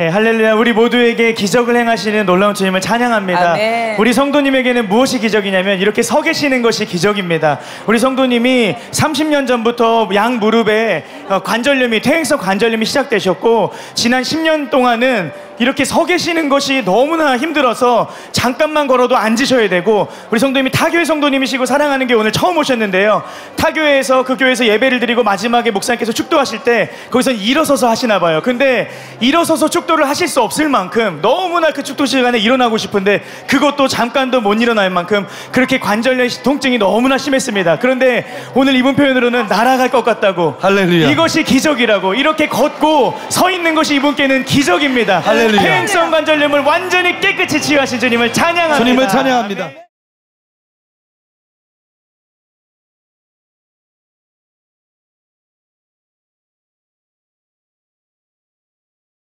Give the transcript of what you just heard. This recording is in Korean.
예, 할렐루야. 우리 모두에게 기적을 행하시는 놀라운 주님을 찬양합니다. 아멘. 우리 성도님에게는 무엇이 기적이냐면 이렇게 서 계시는 것이 기적입니다. 우리 성도님이 30년 전부터 양 무릎에 어, 관절염이 퇴행성 관절염이 시작되셨고 지난 10년 동안은 이렇게 서 계시는 것이 너무나 힘들어서 잠깐만 걸어도 앉으셔야 되고 우리 성도님이 타교회 성도님이시고 사랑하는 게 오늘 처음 오셨는데요. 타교회에서 그 교회에서 예배를 드리고 마지막에 목사님께서 축도하실 때 거기서 일어서서 하시나 봐요. 근데 일어서서 축도를 하실 수 없을 만큼 너무나 그 축도 시간에 일어나고 싶은데 그것도 잠깐도 못 일어날 만큼 그렇게 관절염 통증이 너무나 심했습니다. 그런데 오늘 이분 표현으로는 날아갈 것 같다고 할렐루야. 이것이 기적이라고 이렇게 걷고 서 있는 것이 이분께는 기적입니다. 할렐루야. 퇴행성 관절염을 완전히 깨끗이 치유하신 주님을 찬양합니다. 주님을 찬양합니다.